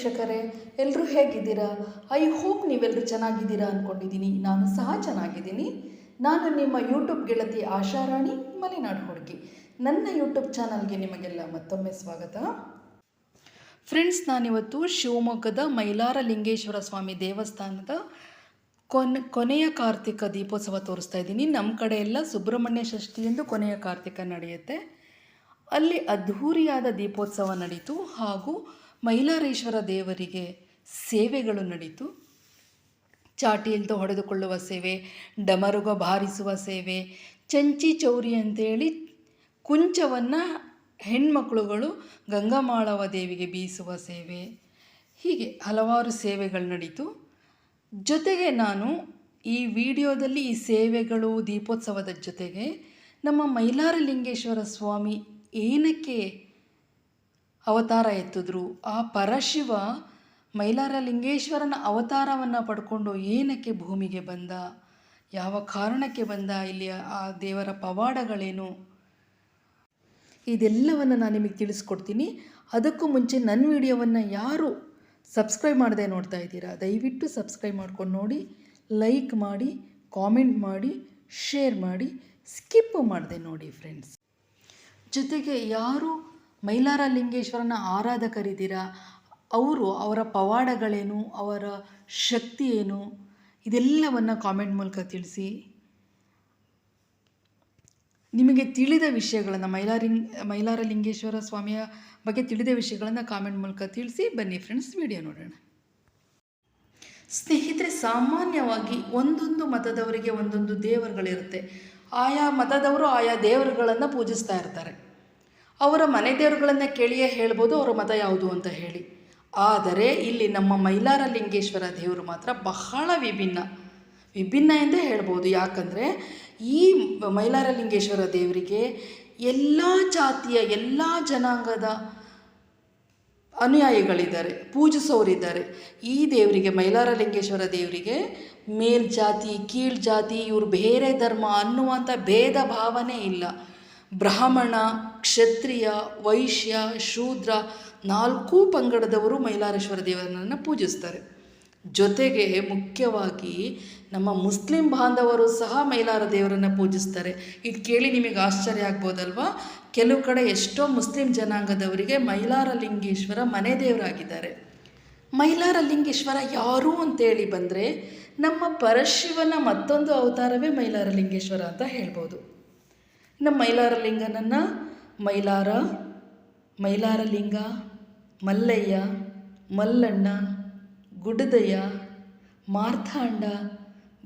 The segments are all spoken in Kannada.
ವೀಕ್ಷಕರೇ ಎಲ್ಲರೂ ಹೇಗಿದ್ದೀರಾ? ಐ ಹೋಪ್ ನೀವೆಲ್ಲರೂ ಚೆನ್ನಾಗಿದ್ದೀರಾ ಅಂದ್ಕೊಂಡಿದ್ದೀನಿ ನಾನು ಸಹ ಚೆನ್ನಾಗಿದ್ದೀನಿ. ನಾನು ನಿಮ್ಮ ಯೂಟ್ಯೂಬ್ ಗೆಳತಿ ಆಶಾರಾಣಿ, ಮಲೆನಾಡು ಹುಡುಗಿ. ನನ್ನ ಯೂಟ್ಯೂಬ್ ಚಾನಲ್ಗೆ ನಿಮಗೆಲ್ಲ ಮತ್ತೊಮ್ಮೆ ಸ್ವಾಗತ. ಫ್ರೆಂಡ್ಸ್, ನಾನಿವತ್ತು ಶಿವಮೊಗ್ಗದ ಮೈಲಾರ ಲಿಂಗೇಶ್ವರ ಸ್ವಾಮಿ ದೇವಸ್ಥಾನದ ಕೊನೆ, ಕೊನೆಯ ಕಾರ್ತಿಕ ದೀಪೋತ್ಸವ ತೋರಿಸ್ತಾ ಇದ್ದೀನಿ. ನಮ್ಮ ಕಡೆ ಎಲ್ಲ ಸುಬ್ರಹ್ಮಣ್ಯ ಷಷ್ಠಿ ಎಂದು ಕೊನೆಯ ಕಾರ್ತಿಕ ನಡೆಯುತ್ತೆ. ಅಲ್ಲಿ ಅದ್ಧೂರಿಯಾದ ದೀಪೋತ್ಸವ ನಡೀತು. ಹಾಗೂ ಮೈಲಾರೇಶ್ವರ ದೇವರಿಗೆ ಸೇವೆಗಳು ನಡೀತು. ಚಾಟಿಯಿಂದ ಹೊಡೆದುಕೊಳ್ಳುವ ಸೇವೆ, ಡಮರುಗ ಬಾರಿಸುವ ಸೇವೆ, ಚಂಚಿ ಚೌರಿ ಅಂತೇಳಿ ಕುಂಚವನ್ನು ಹೆಣ್ಮಕ್ಳುಗಳು ಗಂಗಾಮಾಳವ ದೇವಿಗೆ ಬೀಸುವ ಸೇವೆ. ಹೀಗೆ ಹಲವಾರು ಸೇವೆಗಳು ನಡೀತು. ಜೊತೆಗೆ ನಾನು ಈ ವಿಡಿಯೋದಲ್ಲಿ ಈ ಸೇವೆಗಳು ದೀಪೋತ್ಸವದ ಜೊತೆಗೆ ನಮ್ಮ ಮೈಲಾರಲಿಂಗೇಶ್ವರ ಸ್ವಾಮಿ ಏನಕ್ಕೆ ಅವತಾರ ಎತ್ತಿದ್ರು. ಆ ಪರಶಿವ ಮೈಲಾರ ಲಿಂಗೇಶ್ವರನ ಅವತಾರವನ್ನು ಪಡ್ಕೊಂಡು ಏನಕ್ಕೆ ಭೂಮಿಗೆ ಬಂದ? ಯಾವ ಕಾರಣಕ್ಕೆ ಬಂದ? ಇಲ್ಲಿ ಆ ದೇವರ ಪವಾಡಗಳೇನು? ಇದೆಲ್ಲವನ್ನು ನಾನು ನಿಮಗೆ ತಿಳಿಸ್ಕೊಡ್ತೀನಿ. ಅದಕ್ಕೂ ಮುಂಚೆ ನನ್ನ ವಿಡಿಯೋವನ್ನು ಯಾರು ಸಬ್ಸ್ಕ್ರೈಬ್ ಮಾಡದೆ ನೋಡ್ತಾ ಇದ್ದೀರಾ, ದಯವಿಟ್ಟು ಸಬ್ಸ್ಕ್ರೈಬ್ ಮಾಡ್ಕೊಂಡು ನೋಡಿ, ಲೈಕ್ ಮಾಡಿ, ಕಾಮೆಂಟ್ ಮಾಡಿ, ಶೇರ್ ಮಾಡಿ, ಸ್ಕಿಪ್ ಮಾಡದೆ ನೋಡಿ ಫ್ರೆಂಡ್ಸ್. ಜೊತೆಗೆ ಯಾರು ಮೈಲಾರ ಲಿಂಗೇಶ್ವರನ ಆರಾಧಕರಿದ್ದೀರಾ? ಅವರು ಅವರ ಪವಾಡಗಳೇನು? ಅವರ ಶಕ್ತಿ ಏನು ಇದೆಲ್ಲವನ್ನು ಕಾಮೆಂಟ್ ಮೂಲಕ ತಿಳಿಸಿ. ನಿಮಗೆ ತಿಳಿದ ವಿಷಯಗಳನ್ನು ಮೈಲಾರಿಂಗ್ ಮೈಲಾರಲಿಂಗೇಶ್ವರ ಸ್ವಾಮಿಯ ಬಗ್ಗೆ ತಿಳಿದ ವಿಷಯಗಳನ್ನು ಕಾಮೆಂಟ್ ಮೂಲಕ ತಿಳಿಸಿ. ಬನ್ನಿ ಫ್ರೆಂಡ್ಸ್ ವಿಡಿಯೋ ನೋಡೋಣ. ಸ್ನೇಹಿತರೆ, ಸಾಮಾನ್ಯವಾಗಿ ಒಂದೊಂದು ಮತದವರಿಗೆ ಒಂದೊಂದು ದೇವರುಗಳಿರುತ್ತೆ. ಆಯಾ ಮತದವರು ಆಯಾ ದೇವರುಗಳನ್ನು ಪೂಜಿಸ್ತಾ ಇರ್ತಾರೆ. ಅವರ ಮನೆ ದೇವರುಗಳನ್ನು ಕೇಳಿಯೇ ಹೇಳ್ಬೋದು ಅವರ ಮತ ಯಾವುದು ಅಂತ ಹೇಳಿ. ಆದರೆ ಇಲ್ಲಿ ನಮ್ಮ ಮೈಲಾರ ಲಿಂಗೇಶ್ವರ ದೇವರು ಮಾತ್ರ ಬಹಳ ವಿಭಿನ್ನ. ವಿಭಿನ್ನ ಎಂದೇ ಹೇಳ್ಬೋದು. ಯಾಕಂದರೆ ಈ ಮೈಲಾರ ಲಿಂಗೇಶ್ವರ ದೇವರಿಗೆ ಎಲ್ಲ ಜಾತಿಯ, ಎಲ್ಲ ಜನಾಂಗದ ಅನುಯಾಯಿಗಳಿದ್ದಾರೆ, ಪೂಜಿಸೋರಿದ್ದಾರೆ. ಈ ದೇವರಿಗೆ ಮೈಲಾರ ಲಿಂಗೇಶ್ವರ ದೇವರಿಗೆ ಮೇಲ್ಜಾತಿ ಕೀಳ್ ಜಾತಿ ಇವರು ಬೇರೆ ಧರ್ಮ ಅನ್ನುವಂಥ ಭೇದ ಭಾವನೆ ಇಲ್ಲ. ಬ್ರಾಹ್ಮಣ ಕ್ಷತ್ರಿಯ, ವೈಶ್ಯ, ಶೂದ್ರ ನಾಲ್ಕೂ ಪಂಗಡದವರು ಮೈಲಾರೇಶ್ವರ ದೇವರನ್ನು ಪೂಜಿಸ್ತಾರೆ. ಜೊತೆಗೆ ಮುಖ್ಯವಾಗಿ ನಮ್ಮ ಮುಸ್ಲಿಂ ಬಾಂಧವರು ಸಹ ಮೈಲಾರ ದೇವರನ್ನು ಪೂಜಿಸ್ತಾರೆ. ಇದು ಕೇಳಿ ನಿಮಗೆ ಆಶ್ಚರ್ಯ ಆಗ್ಬೋದಲ್ವಾ? ಕೆಲವು ಕಡೆ ಎಷ್ಟೋ ಮುಸ್ಲಿಂ ಜನಾಂಗದವರಿಗೆ ಮೈಲಾರ ಲಿಂಗೇಶ್ವರ ಮನೆ ದೇವರಾಗಿದ್ದಾರೆ. ಮೈಲಾರ ಲಿಂಗೇಶ್ವರ ಯಾರು ಅಂತೇಳಿ ಬಂದರೆ ನಮ್ಮ ಪರಶಿವನ ಮತ್ತೊಂದು ಅವತಾರವೇ ಮೈಲಾರ ಲಿಂಗೇಶ್ವರ ಅಂತ ಹೇಳ್ಬೋದು. ನಮ್ಮ ಮೈಲಾರ ಲಿಂಗನನ್ನು ಮೈಲಾರ, ಮೈಲಾರಲಿಂಗ, ಮಲ್ಲಯ್ಯ, ಮಲ್ಲಣ್ಣ ಗುಡ್ಡದಯ್ಯ ಮಾರ್ತಾಂಡ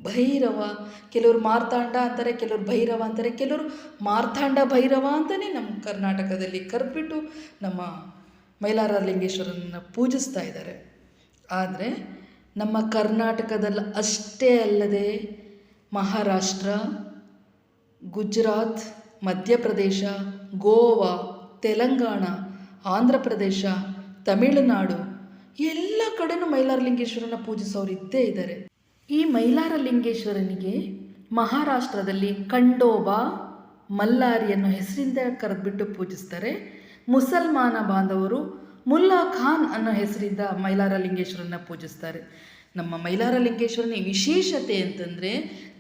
ಭೈರವ. ಕೆಲವರು ಮಾರ್ತಾಂಡ ಅಂತಾರೆ, ಕೆಲವರು ಭೈರವ ಅಂತಾರೆ, ಕೆಲವರು ಮಾರ್ತಾಂಡ ಭೈರವ ಅಂತಲೇ ನಮ್ಮ ಕರ್ನಾಟಕದಲ್ಲಿ ಕರೆದ್ಬಿಟ್ಟು ನಮ್ಮ ಮೈಲಾರ ಲಿಂಗೇಶ್ವರನನ್ನು ಪೂಜಿಸ್ತಾ ಇದ್ದಾರೆ. ಆದರೆ ನಮ್ಮ ಕರ್ನಾಟಕದಲ್ಲಿ ಅಷ್ಟೇ ಅಲ್ಲದೆ ಮಹಾರಾಷ್ಟ್ರ, ಗುಜರಾತ್, ಮಧ್ಯಪ್ರದೇಶ ಗೋವಾ, ತೆಲಂಗಾಣ, ಆಂಧ್ರ ಪ್ರದೇಶ, ತಮಿಳುನಾಡು ಎಲ್ಲ ಕಡೆನೂ ಮೈಲಾರಲಿಂಗೇಶ್ವರನ ಪೂಜಿಸೋರು ಇದ್ದೇ ಇದ್ದಾರೆ ಈ ಮೈಲಾರಲಿಂಗೇಶ್ವರನಿಗೆ ಮಹಾರಾಷ್ಟ್ರದಲ್ಲಿ ಕಂಡೋಬಾ ಮಲ್ಲಾರಿ ಅನ್ನೋ ಹೆಸರಿಂದ ಕರೆದ್ಬಿಟ್ಟು ಪೂಜಿಸ್ತಾರೆ. ಮುಸಲ್ಮಾನ ಬಾಂಧವರು ಮುಲ್ಲಾ ಖಾನ್ ಅನ್ನೋ ಹೆಸರಿಂದ ಮೈಲಾರಲಿಂಗೇಶ್ವರನ ಪೂಜಿಸ್ತಾರೆ. ನಮ್ಮ ಮೈಲಾರಲಿಂಗೇಶ್ವರನ ವಿಶೇಷತೆ ಅಂತಂದರೆ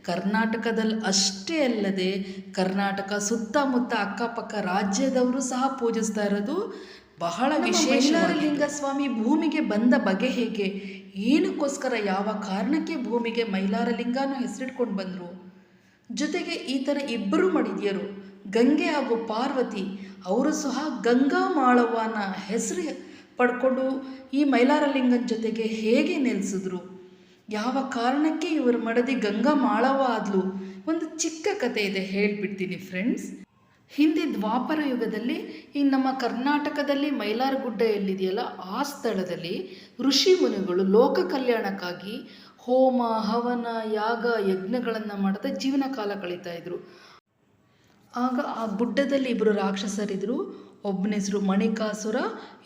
ಕರ್ನಾಟಕದಲ್ಲಿ ಅಷ್ಟೇ ಅಲ್ಲದೆ ಕರ್ನಾಟಕ ಸುತ್ತಮುತ್ತ ಅಕ್ಕಪಕ್ಕ ರಾಜ್ಯದವರು ಸಹ ಪೂಜಿಸ್ತಾ ಇರೋದು ಬಹಳ ವಿಶೇಷ ಲಿಂಗ ಸ್ವಾಮಿ ಭೂಮಿಗೆ ಬಂದ ಬಗೆ ಹೇಗೆ? ಏನಕ್ಕೋಸ್ಕರ ಯಾವ ಕಾರಣಕ್ಕೆ ಭೂಮಿಗೆ ಮೈಲಾರಲಿಂಗನೂ ಹೆಸರಿಟ್ಕೊಂಡು ಬಂದರು? ಜೊತೆಗೆ ಈ ಥರ ಇಬ್ಬರು ಮಡಿದಿಯರು ಗಂಗೆ ಹಾಗೂ ಪಾರ್ವತಿ ಅವರು ಸಹ ಗಂಗಾ ಮಾಳವ್ವನ ಹೆಸರು ಪಡ್ಕೊಂಡು ಈ ಮೈಲಾರಲಿಂಗನ ಜೊತೆಗೆ ಹೇಗೆ ನೆಲೆಸಿದ್ರು? ಯಾವ ಕಾರಣಕ್ಕೆ ಇವರು ಮಡದಿ ಗಂಗಾ ಮಾಳವ ಆದ್ಲು ಒಂದು ಚಿಕ್ಕ ಕತೆ ಇದೆ, ಹೇಳ್ಬಿಡ್ತೀನಿ ಫ್ರೆಂಡ್ಸ್ ಹಿಂದೆ ದ್ವಾಪರ ಯುಗದಲ್ಲಿ, ಈ ನಮ್ಮ ಕರ್ನಾಟಕದಲ್ಲಿ ಮೈಲಾರಗುಡ್ಡ ಎಲ್ಲಿದೆಯಲ್ಲ, ಆ ಸ್ಥಳದಲ್ಲಿ ಋಷಿ ಮುನಿಗಳು ಲೋಕ ಕಲ್ಯಾಣಕ್ಕಾಗಿ ಹೋಮ, ಹವನ, ಯಾಗ, ಯಜ್ಞಗಳನ್ನು ಮಾಡ್ತಾ ಜೀವನ ಕಾಲ ಕಳೀತಾ ಇದ್ರು. ಆಗ ಆ ಗುಡ್ಡದಲ್ಲಿ ಇಬ್ಬರು ರಾಕ್ಷಸರಿದ್ರು. ಒಬ್ಬನ ಹೆಸರು ಮಣಿಕಾಸುರ,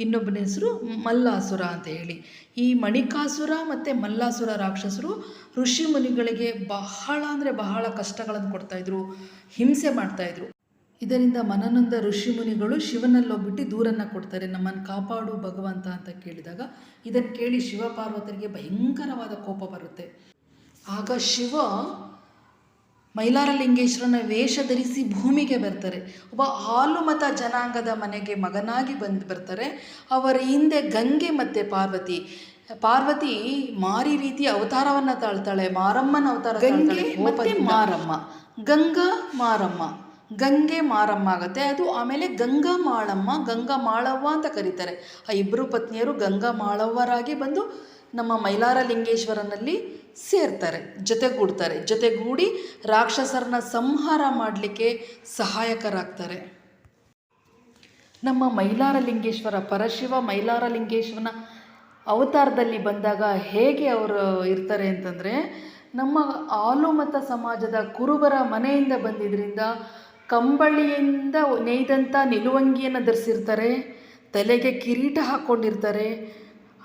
ಇನ್ನೊಬ್ಬನ ಹೆಸರು ಮಲ್ಲಾಸುರ ಅಂತ ಹೇಳಿ. ಈ ಮಣಿಕಾಸುರ ಮತ್ತು ಮಲ್ಲಾಸುರ ರಾಕ್ಷಸರು ಋಷಿ ಮುನಿಗಳಿಗೆ ಬಹಳ ಅಂದರೆ ಬಹಳ ಕಷ್ಟಗಳನ್ನು ಕೊಡ್ತಾಯಿದ್ರು ಹಿಂಸೆ ಮಾಡ್ತಾಯಿದ್ರು ಇದರಿಂದ ಮನನೊಂದ ಋಷಿಮುನಿಗಳು ಮುನಿಗಳು ಶಿವನಲ್ಲೋಗ್ಬಿಟ್ಟು ದೂರನ್ನು ಕೊಡ್ತಾರೆ. ನಮ್ಮನ್ನು ಕಾಪಾಡು ಭಗವಂತ ಅಂತ ಕೇಳಿದಾಗ ಇದನ್ನು ಕೇಳಿ ಶಿವ ಪಾರ್ವತರಿಗೆ ಭಯಂಕರವಾದ ಕೋಪ ಬರುತ್ತೆ. ಆಗ ಶಿವ ಮೈಲಾರಲಿಂಗೇಶ್ವರನ ವೇಷ ಧರಿಸಿ ಭೂಮಿಗೆ ಬರ್ತಾರೆ. ಒಬ್ಬ ಹಾಲುಮತ ಜನಾಂಗದ ಮನೆಗೆ ಮಗನಾಗಿ ಬಂದು ಬರ್ತಾರೆ. ಅವರ ಹಿಂದೆ ಗಂಗೆ ಮತ್ತು ಪಾರ್ವತಿ. ಪಾರ್ವತಿ ಮಾರಿ ರೀತಿ ಅವತಾರವನ್ನು ತಾಳ್ತಾಳೆ. ಮಾರಮ್ಮನ ಅವತಾರ ಗಂಗೆ ಮತ್ತೆ ಮಾರಮ್ಮ. ಗಂಗಾ ಮಾರಮ್ಮ. ಗಂಗೆ ಮಾರಮ್ಮ ಆಗುತ್ತೆ. ಅದು ಆಮೇಲೆ ಗಂಗಾ ಮಾಳಮ್ಮ ಗಂಗಾ ಮಾಳವ್ವ ಅಂತ ಕರೀತಾರೆ. ಆ ಇಬ್ಬರು ಪತ್ನಿಯರು ಗಂಗಾ ಮಾಳವ್ವರಾಗಿ ಬಂದು ನಮ್ಮ ಮೈಲಾರ ಲಿಂಗೇಶ್ವರನಲ್ಲಿ ಸೇರ್ತಾರೆ, ಜೊತೆಗೂಡ್ತಾರೆ. ಜೊತೆಗೂಡಿ ರಾಕ್ಷಸರನ್ನ ಸಂಹಾರ ಮಾಡಲಿಕ್ಕೆ ಸಹಾಯಕರಾಗ್ತಾರೆ. ನಮ್ಮ ಮೈಲಾರ ಲಿಂಗೇಶ್ವರ, ಪರಶಿವ ಮೈಲಾರ ಲಿಂಗೇಶ್ವರನ ಅವತಾರದಲ್ಲಿ ಬಂದಾಗ ಹೇಗೆ ಅವರು ಇರ್ತಾರೆ ಅಂತಂದರೆ, ನಮ್ಮ ಆಲುಮತ ಸಮಾಜದ ಕುರುಬರ ಮನೆಯಿಂದ ಬಂದಿದ್ದರಿಂದ ಕಂಬಳಿಯಿಂದ ನೇಯ್ದಂಥ ನಿಲುವಂಗಿಯನ್ನು ಧರಿಸಿರ್ತಾರೆ, ತಲೆಗೆ ಕಿರೀಟ ಹಾಕ್ಕೊಂಡಿರ್ತಾರೆ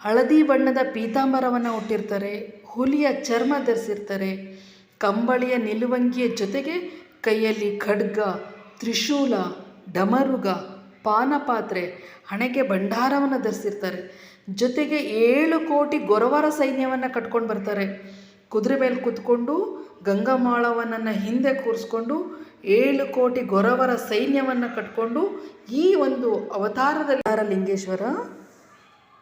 ಹಳದಿ ಬಣ್ಣದ ಪೀತಾಂಬರವನ್ನು ಹುಟ್ಟಿರ್ತಾರೆ ಹುಲಿಯ ಚರ್ಮ ಧರಿಸಿರ್ತಾರೆ, ಕಂಬಳಿಯ ನಿಲುವಂಗಿಯ ಜೊತೆಗೆ ಕೈಯಲ್ಲಿ ಖಡ್ಗ, ತ್ರಿಶೂಲ, ಡಮರುಗ, ಪಾನಪಾತ್ರೆ, ಹಣೆಗೆ ಭಂಡಾರವನ್ನು ಧರಿಸಿರ್ತಾರೆ. ಜೊತೆಗೆ ಏಳು ಕೋಟಿ ಗೊರವರ ಸೈನ್ಯವನ್ನು ಕಟ್ಕೊಂಡು ಬರ್ತಾರೆ. ಕುದುರೆ ಮೇಲೆ ಕೂತ್ಕೊಂಡು ಗಂಗಮಾಳವನನ್ನು ಹಿಂದೆ ಕೂರಿಸ್ಕೊಂಡು ಏಳು ಕೋಟಿ ಗೊರವರ ಸೈನ್ಯವನ್ನು ಕಟ್ಕೊಂಡು ಈ ಒಂದು ಅವತಾರದಲ್ಲಿ ಲಿಂಗೇಶ್ವರ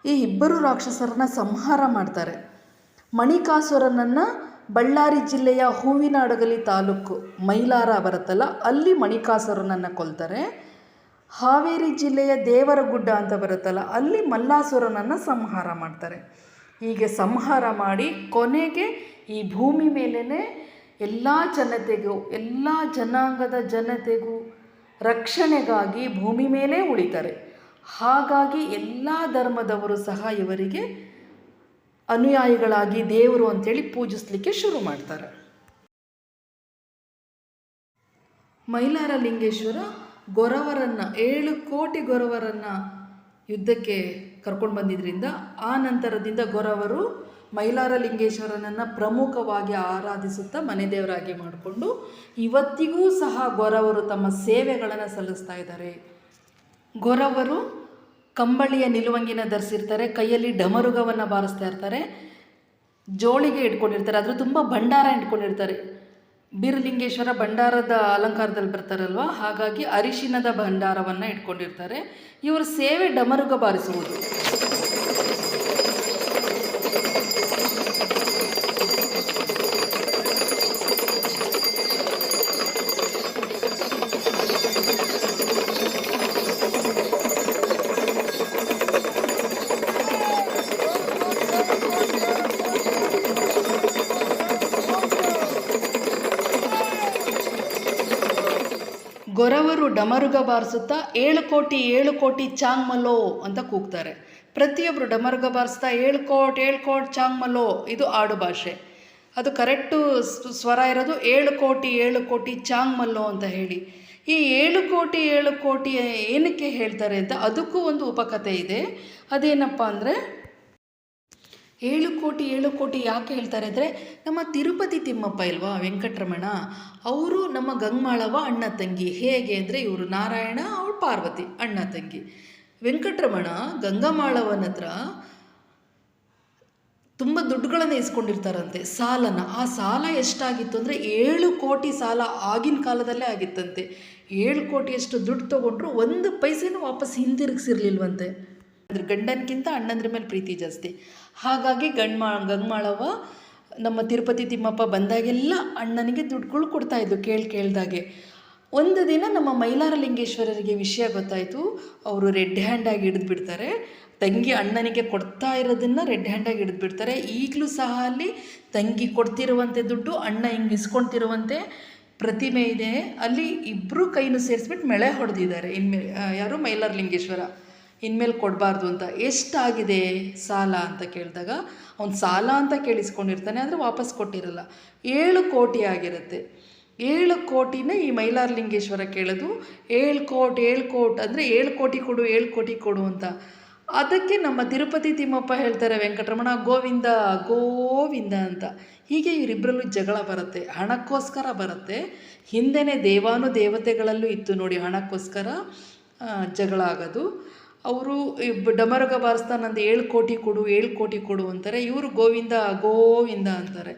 ಈ ಇಬ್ಬರು ರಾಕ್ಷಸರನ್ನ ಸಂಹಾರ ಮಾಡ್ತಾರೆ. ಮಣಿಕಾಸುರನನ್ನು ಬಳ್ಳಾರಿ ಜಿಲ್ಲೆಯ ಹೂವಿನಾಡಗಲಿ ತಾಲೂಕು ಮೈಲಾರ ಬರುತ್ತಲ್ಲ ಅಲ್ಲಿ ಮಣಿಕಾಸುರನನ್ನು ಕೊಲ್ತಾರೆ. ಹಾವೇರಿ ಜಿಲ್ಲೆಯ ದೇವರಗುಡ್ಡ ಅಂತ ಬರುತ್ತಲ್ಲ ಅಲ್ಲಿ ಮಲ್ಲಾಸುರನನ್ನು ಸಂಹಾರ ಮಾಡ್ತಾರೆ. ಹೀಗೆ ಸಂಹಾರ ಮಾಡಿ ಕೊನೆಗೆ ಈ ಭೂಮಿ ಮೇಲೇ ಎಲ್ಲ ಜನತೆಗೂ, ಎಲ್ಲ ಜನಾಂಗದ ಜನತೆಗೂ ರಕ್ಷಣೆಗಾಗಿ ಭೂಮಿ ಮೇಲೆ ಉಳಿತಾರೆ. ಹಾಗಾಗಿ ಎಲ್ಲ ಧರ್ಮದವರು ಸಹ ಇವರಿಗೆ ಅನುಯಾಯಿಗಳಾಗಿ ದೇವರು ಅಂತೇಳಿ ಪೂಜಿಸಲಿಕ್ಕೆ ಶುರು ಮಾಡ್ತಾರೆ. ಮೈಲಾರ ಲಿಂಗೇಶ್ವರ ಗೊರವರನ್ನು, ಏಳು ಕೋಟಿ ಗೊರವರನ್ನು ಯುದ್ಧಕ್ಕೆ ಕರ್ಕೊಂಡು ಬಂದಿದ್ದರಿಂದ ಆ ನಂತರದಿಂದ ಗೊರವರು ಮೈಲಾರ ಲಿಂಗೇಶ್ವರನನ್ನು ಪ್ರಮುಖವಾಗಿ ಆರಾಧಿಸುತ್ತಾ ಮನೆ ದೇವರಾಗಿ ಮಾಡಿಕೊಂಡು ಇವತ್ತಿಗೂ ಸಹ ಗೊರವರು ತಮ್ಮ ಸೇವೆಗಳನ್ನು ಸಲ್ಲಿಸ್ತಾ ಇದ್ದಾರೆ. ಗೊರವರು ಕಂಬಳಿಯ ನಿಲುವಂಗಿನ ಧರಿಸಿರ್ತಾರೆ, ಕೈಯಲ್ಲಿ ಡಮರುಗವನ್ನು ಬಾರಿಸ್ತಾ ಇರ್ತಾರೆ, ಜೋಳಿಗೆ ಇಟ್ಕೊಂಡಿರ್ತಾರೆ ಅದರ ತುಂಬ ಭಂಡಾರ ಇಟ್ಕೊಂಡಿರ್ತಾರೆ. ಬೀರಲಿಂಗೇಶ್ವರ ಭಂಡಾರದ ಅಲಂಕಾರದಲ್ಲಿ ಬರ್ತಾರಲ್ವ? ಹಾಗಾಗಿ ಅರಿಶಿನದ ಭಂಡಾರವನ್ನು ಇಟ್ಕೊಂಡಿರ್ತಾರೆ. ಇವರ ಸೇವೆ ಡಮರುಗ ಬಾರಿಸುವುದು. ಗೊರವರು ಡಮರುಗ ಬಾರಿಸುತ್ತಾ ಏಳು ಕೋಟಿ ಏಳು ಕೋಟಿ ಚಾಂಗ್ ಚಾಂಗ್ಮಲೋ ಅಂತ ಕೂಗ್ತಾರೆ. ಪ್ರತಿಯೊಬ್ಬರು ಡಮರುಗ ಬಾರಿಸ್ತಾ ಏಳು ಕೋಟ್ ಏಳು ಕೋಟ್ ಚಾಂಗ್ಮಲೋ ಇದು ಆಡು ಭಾಷೆ. ಅದು ಕರೆಕ್ಟು ಸ್ವರ ಇರೋದು ಏಳು ಕೋಟಿ ಏಳು ಕೋಟಿ ಚಾಂಗ್ ಮಲ್ಲೋ ಅಂತ ಹೇಳಿ. ಈ ಏಳು ಕೋಟಿ ಏಳು ಕೋಟಿ ಏನಕ್ಕೆ ಹೇಳ್ತಾರೆ ಅಂತ ಅದಕ್ಕೂ ಒಂದು ಉಪಕಥೆ ಇದೆ. ಅದೇನಪ್ಪ ಅಂದರೆ ಏಳು ಕೋಟಿ ಏಳು ಕೋಟಿ ಯಾಕೆ ಹೇಳ್ತಾರೆ ಅಂದರೆ ನಮ್ಮ ತಿರುಪತಿ ತಿಮ್ಮಪ್ಪ ಇಲ್ವಾ ವೆಂಕಟರಮಣ? ಅವರು ನಮ್ಮ ಗಂಗಮಾಳವ ಅಣ್ಣ ತಂಗಿ. ಹೇಗೆ ಅಂದರೆ ಇವರು ನಾರಾಯಣ, ಅವಳು ಪಾರ್ವತಿ, ಅಣ್ಣ ತಂಗಿ. ವೆಂಕಟರಮಣ ಗಂಗಮಾಳವನ ಹತ್ರ ತುಂಬ ದುಡ್ಡುಗಳನ್ನು ಇಸ್ಕೊಂಡಿರ್ತಾರಂತೆ. ಸಾಲನ. ಆ ಸಾಲ ಎಷ್ಟಾಗಿತ್ತು ಅಂದರೆ ಏಳು ಕೋಟಿ ಸಾಲ ಆಗಿನ ಕಾಲದಲ್ಲೇ ಆಗಿತ್ತಂತೆ. ಏಳು ಕೋಟಿಯಷ್ಟು ದುಡ್ಡು ತೊಗೊಂಡ್ರು ಒಂದು ಪೈಸೆನೂ ವಾಪಸ್ ಹಿಂದಿರುಗಿಸಿರ್ಲಿಲ್ವಂತೆ. ಅಂದ್ರೆ ಗಂಡನಕ್ಕಿಂತ ಅಣ್ಣಂದ್ರ ಮೇಲೆ ಪ್ರೀತಿ ಜಾಸ್ತಿ. ಹಾಗಾಗಿ ಗಂಡ್ಮಾ ಗಂಗಮಾಳವ್ವ ನಮ್ಮ ತಿರುಪತಿ ತಿಮ್ಮಪ್ಪ ಬಂದಾಗೆಲ್ಲ ಅಣ್ಣನಿಗೆ ದುಡ್ಡುಗಳು ಕೊಡ್ತಾ ಇದ್ದು ಕೇಳಿ ಕೇಳ್ದಾಗೆ. ಒಂದು ದಿನ ನಮ್ಮ ಮೈಲಾರಲಿಂಗೇಶ್ವರರಿಗೆ ವಿಷಯ ಗೊತ್ತಾಯಿತು. ಅವರು ರೆಡ್ ಹ್ಯಾಂಡಾಗಿ ಹಿಡಿದು ಬಿಡ್ತಾರೆ. ತಂಗಿ ಅಣ್ಣನಿಗೆ ಕೊಡ್ತಾ ಇರೋದನ್ನು ರೆಡ್ ಹ್ಯಾಂಡಾಗಿ ಹಿಡಿದು ಬಿಡ್ತಾರೆ. ಈಗಲೂ ಸಹ ಅಲ್ಲಿ ತಂಗಿ ಕೊಡ್ತಿರುವಂತೆ ದುಡ್ಡು, ಅಣ್ಣ ಹಿಂಗೆ ಇಸ್ಕೊಳ್ತಿರುವಂತೆ ಪ್ರತಿಮೆ ಇದೆ. ಅಲ್ಲಿ ಇಬ್ಬರು ಕೈನೂ ಸೇರಿಸ್ಬಿಟ್ಟು ಮಳೆ ಹೊಡೆದಿದ್ದಾರೆ. ಇನ್ಮೇ ಯಾರು? ಮೈಲಾರಲಿಂಗೇಶ್ವರ. ಇನ್ಮೇಲೆ ಕೊಡಬಾರ್ದು ಅಂತ ಎಷ್ಟಾಗಿದೆ ಸಾಲ ಅಂತ ಕೇಳಿದಾಗ ಅವ್ನು ಸಾಲ ಅಂತ ಕೇಳಿಸ್ಕೊಂಡಿರ್ತಾನೆ, ಆದರೆ ವಾಪಸ್ ಕೊಟ್ಟಿರಲ್ಲ. ಏಳು ಕೋಟಿ ಆಗಿರುತ್ತೆ. ಏಳು ಕೋಟಿನ ಈ ಮೈಲಾರಲಿಂಗೇಶ್ವರ ಕೇಳೋದು. ಏಳು ಕೋಟ್ ಏಳು ಕೋಟ್ ಅಂದರೆ ಏಳು ಕೋಟಿ ಕೊಡು, ಏಳು ಕೋಟಿ ಕೊಡು ಅಂತ. ಅದಕ್ಕೆ ನಮ್ಮ ತಿರುಪತಿ ತಿಮ್ಮಪ್ಪ ಹೇಳ್ತಾರೆ, ವೆಂಕಟರಮಣ ಗೋವಿಂದ ಗೋವಿಂದ ಅಂತ. ಹೀಗೆ ಇವರಿಬ್ಬರಲ್ಲೂ ಜಗಳ ಬರುತ್ತೆ, ಹಣಕ್ಕೋಸ್ಕರ ಬರುತ್ತೆ. ಹಿಂದೆನೇ ದೇವಾನು ದೇವತೆಗಳಲ್ಲೂ ಇತ್ತು ನೋಡಿ ಹಣಕ್ಕೋಸ್ಕರ ಜಗಳ ಆಗೋದು. ಅವರು ಡಮರಗ ಬಾರಿಸ್ತಾ ನಂದು ಏಳು ಕೋಟಿ ಕೊಡು, ಏಳು ಕೋಟಿ ಕೊಡು ಅಂತಾರೆ. ಇವರು ಗೋವಿಂದ ಗೋವಿಂದ ಅಂತಾರೆ.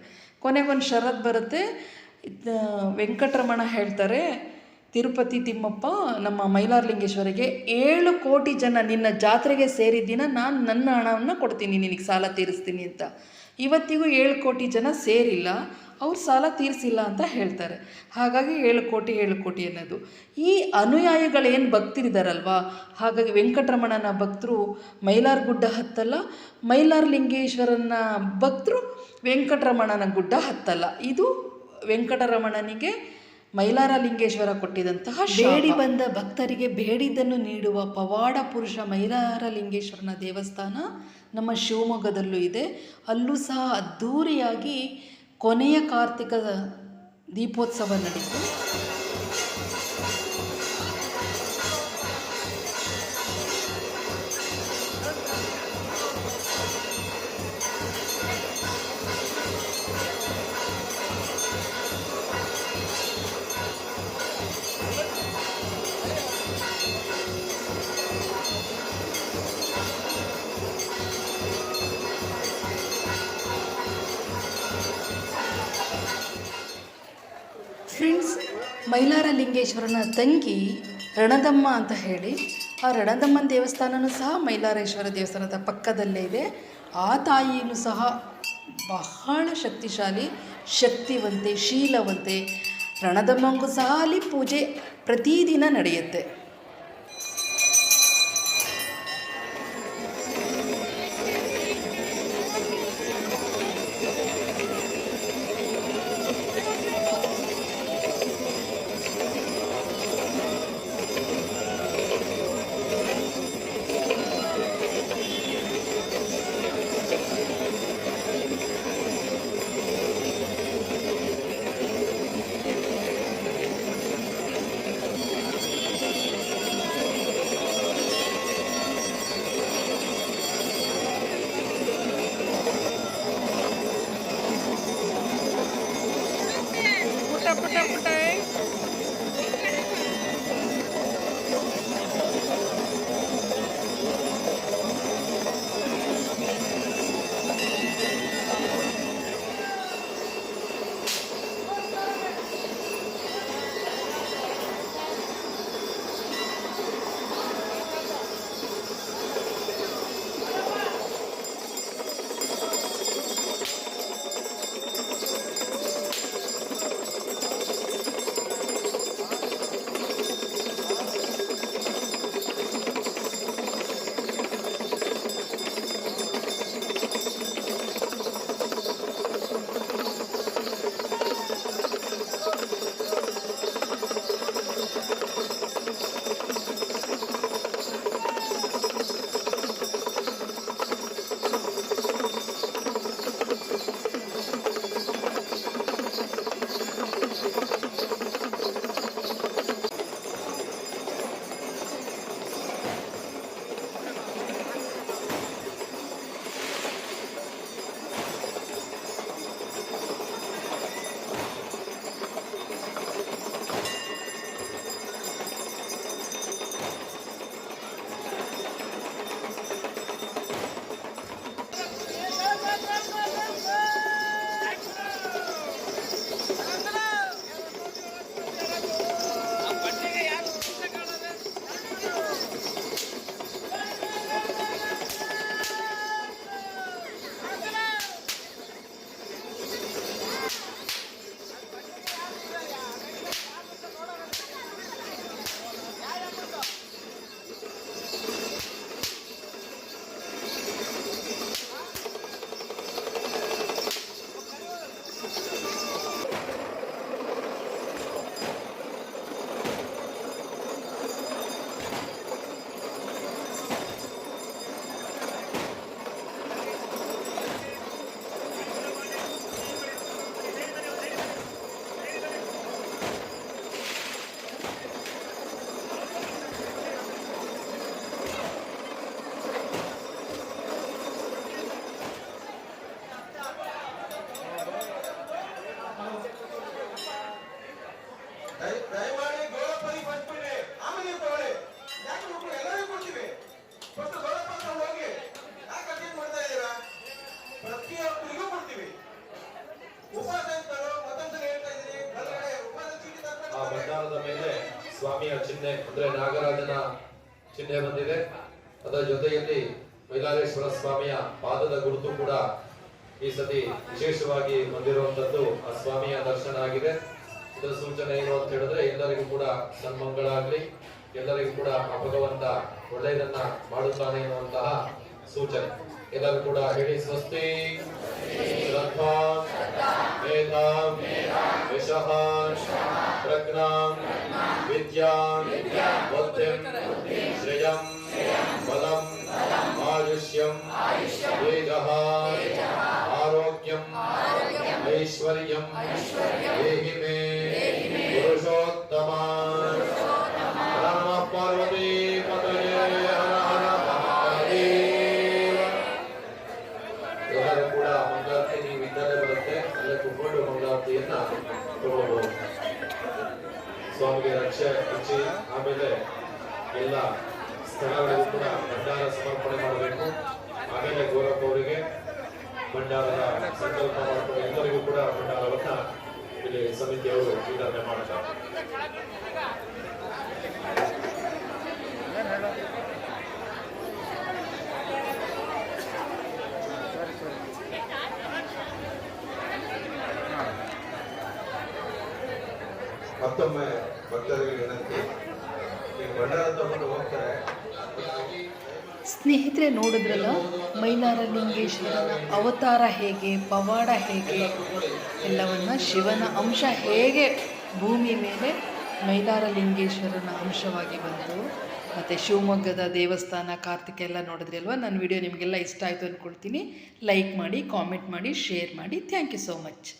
ಕೊನೆಗೊಂದು ಶರತ್ ಬರುತ್ತೆ. ವೆಂಕಟರಮಣ ಹೇಳ್ತಾರೆ, ತಿರುಪತಿ ತಿಮ್ಮಪ್ಪ, ನಮ್ಮ ಮೈಲಾರಲಿಂಗೇಶ್ವರಿಗೆ ಏಳು ಕೋಟಿ ಜನ ನಿನ್ನ ಜಾತ್ರೆಗೆ ಸೇರಿದ್ದೀನ ದಿನ ನಾನು ನನ್ನ ಹಣವನ್ನು ಕೊಡ್ತೀನಿ, ನಿನಗೆ ಸಾಲ ತೀರಿಸ್ತೀನಿ ಅಂತ. ಇವತ್ತಿಗೂ ಏಳು ಕೋಟಿ ಜನ ಸೇರಿಲ್ಲ. ಅವ್ರು ಸಾಲ ತೀರಿಸಿಲ್ಲ ಅಂತ ಹೇಳ್ತಾರೆ. ಹಾಗಾಗಿ ಏಳು ಕೋಟಿ ಏಳು ಕೋಟಿ ಅನ್ನೋದು. ಈ ಅನುಯಾಯಿಗಳೇನು ಭಕ್ತರಿದ್ದಾರಲ್ವಾ ಹಾಗಾಗಿ ವೆಂಕಟರಮಣನ ಭಕ್ತರು ಮೈಲಾರ್ ಗುಡ್ಡ ಹತ್ತಲ್ಲ ಮೈಲಾರ್ ಲಿಂಗೇಶ್ವರನ ಭಕ್ತರು ವೆಂಕಟರಮಣನ ಗುಡ್ಡ ಹತ್ತಲ್ಲ. ಇದು ವೆಂಕಟರಮಣನಿಗೆ ಮೈಲಾರ ಲಿಂಗೇಶ್ವರ ಕೊಟ್ಟಿದಂತಹ ಬೇಡಿ ಬಂದ ಭಕ್ತರಿಗೆ ಬೇಡಿದ್ದನ್ನು ನೀಡುವ ಪವಾಡ ಪುರುಷ ಮೈಲಾರ ಲಿಂಗೇಶ್ವರನ ದೇವಸ್ಥಾನ ನಮ್ಮ ಶಿವಮೊಗ್ಗದಲ್ಲೂ ಇದೆ. ಅಲ್ಲೂ ಸಹ ಅದ್ಧೂರಿಯಾಗಿ ಕೊನೆಯ ಕಾರ್ತಿಕ ದೀಪೋತ್ಸವ ನಡೀತು ಮೈಲಾರ ಲಿಂಗೇಶ್ವರನ ತಂಗಿ ರಣದಮ್ಮ ಅಂತ ಹೇಳಿ, ಆ ರಣದಮ್ಮನ ದೇವಸ್ಥಾನನೂ ಸಹ ಮೈಲಾರೇಶ್ವರ ದೇವಸ್ಥಾನದ ಪಕ್ಕದಲ್ಲೇ ಇದೆ. ಆ ತಾಯಿಯೂ ಸಹ ಬಹಳ ಶಕ್ತಿಶಾಲಿ, ಶಕ್ತಿವಂತೆ, ಶೀಲವಂತೆ. ರಣದಮ್ಮಂಗೂ ಸಹ ಅಲ್ಲಿ ಪೂಜೆ ಪ್ರತಿದಿನ ನಡೆಯುತ್ತೆ. ಅಂದ್ರೆ ನಾಗರಾಜನ ಚಿಹ್ನೆ ಬಂದಿದೆ. ಅದರ ಜೊತೆಯಲ್ಲಿ ಮೈಲಾರೇಶ್ವರ ಸ್ವಾಮಿಯ ಪಾದದ ಗುರುತು ಕೂಡ ಈ ಸತಿ ವಿಶೇಷವಾಗಿ ಬಂದಿರುವಂತದ್ದು ಆ ಸ್ವಾಮಿಯ ದರ್ಶನ ಆಗಿದೆ. ಇದರ ಸೂಚನೆ ಏನು ಅಂತ ಹೇಳಿದ್ರೆ, ಎಲ್ಲರಿಗೂ ಕೂಡ ಸನ್ಮಂಗಳ ಆಗ್ಲಿ, ಎಲ್ಲರಿಗೂ ಕೂಡ ಆ ಭಗವಂತ ಒಳ್ಳೆಯದನ್ನ ಮಾಡುತ್ತಾನೆ ಎನ್ನುವಂತಹ ಸೂಚನೆ. ಎಲ್ಲರೂ ಕೂಡ ಹೇಳಿ ಸ್ವಸ್ತಿ ಶ್ರದ್ಧಾ ಮೇಧಾಂ ಯಶಃ ಪ್ರಜ್ಞಾಂ ವಿದ್ಯಾಂ ಬುದ್ಧಿಂ ಶ್ರೇಯಂ ಬಲಂ ಆಯುಷ್ಯಂ ವೇಗಃ ಆರೋಗ್ಯಂ ಐಶ್ವರ್ಯಂ ದೇಹಿ ಮೇ ಪುರುಷೋತ್ತಮ ಮತ್ತೊಮ್ಮೆ ಭಕ್ತರಿಗೆ ವಿನಂತಿ. ಭಂಡಾರ ತಗೊಂಡು ಹೋಗ್ತಾರೆ. ಸ್ನೇಹಿತರೆ ನೋಡಿದ್ರಲ್ಲ, ಮೈಲಾರ ಲಿಂಗೇಶ್ವರನ ಅವತಾರ ಹೇಗೆ, ಪವಾಡ ಹೇಗೆ, ಎಲ್ಲವನ್ನ ಶಿವನ ಅಂಶ ಹೇಗೆ ಭೂಮಿ ಮೇಲೆ ಮೈಲಾರ ಲಿಂಗೇಶ್ವರನ ಅಂಶವಾಗಿ ಬಂತು. ಮತ್ತು ಶಿವಮೊಗ್ಗದ ದೇವಸ್ಥಾನ, ಕಾರ್ತಿಕ ಎಲ್ಲ ನೋಡಿದ್ರಿ ಅಲ್ವಾ? ನನ್ನ ವಿಡಿಯೋ ನಿಮಗೆಲ್ಲ ಇಷ್ಟ ಆಯಿತು ಅಂದ್ಕೊಳ್ತೀನಿ ಲೈಕ್ ಮಾಡಿ ಕಾಮೆಂಟ್ ಮಾಡಿ ಶೇರ್ ಮಾಡಿ. Thank you so much